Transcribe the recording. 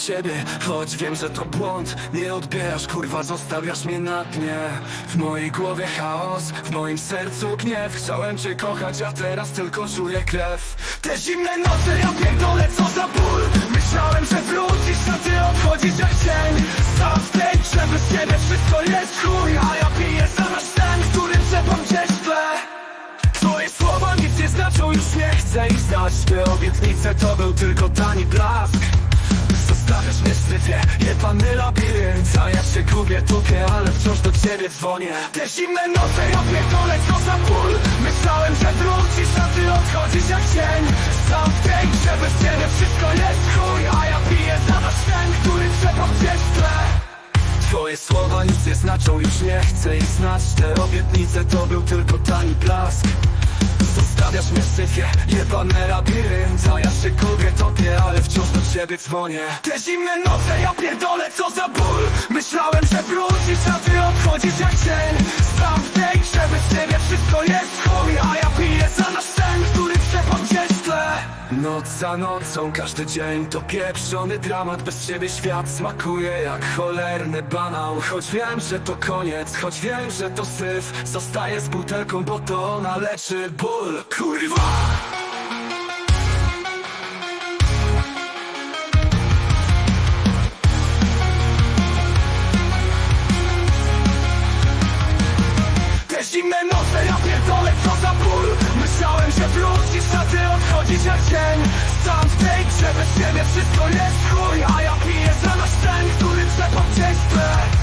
ciebie Choć wiem, że to błąd. Nie odbierasz, kurwa, zostawiasz mnie na dnie. W mojej głowie chaos, w moim sercu gniew. Chciałem cię kochać, a teraz tylko czuję krew. Te zimne noce, ja pierdolę, co za ból. Myślałem, że wrócisz, a ty odchodzisz jak cień. Sam w tej grze, bez ciebie wszystko jest chuj A ja piję za nasz sen, który trzepam gdzieś w tle Twoje słowa nic nie znaczą, już nie chcę ich znać. Te obietnice to był tylko tani blask Syfie, jebany labirynt ja się gubię, tupię, ale wciąż do ciebie dzwonię. Te zimne noce, ja pierdolę, co za ból. Myślałem, że wrócisz, a ty odchodzisz jak cień. Sam w tej grze, bez ciebie wszystko jest chuj A ja piję za nasz sen, który trzeba w tle. Twoje słowa nic nie znaczą, już nie chcę ich znać. Te obietnice to był tylko tani blask Zostawiasz mnie w syfie, jebany labirynt A ja się ale wciąż do ciebie dzwonię. Te zimne noce, ja pierdolę, co za ból. Myślałem, że wrócisz, a ty odchodzisz jak cień Noc za nocą, każdy dzień to pieprzony dramat. Bez ciebie świat smakuje jak cholerny banał. Choć wiem, że to koniec, choć wiem, że to syf Zostaję z butelką, bo to ona leczy ból Kurwa! back.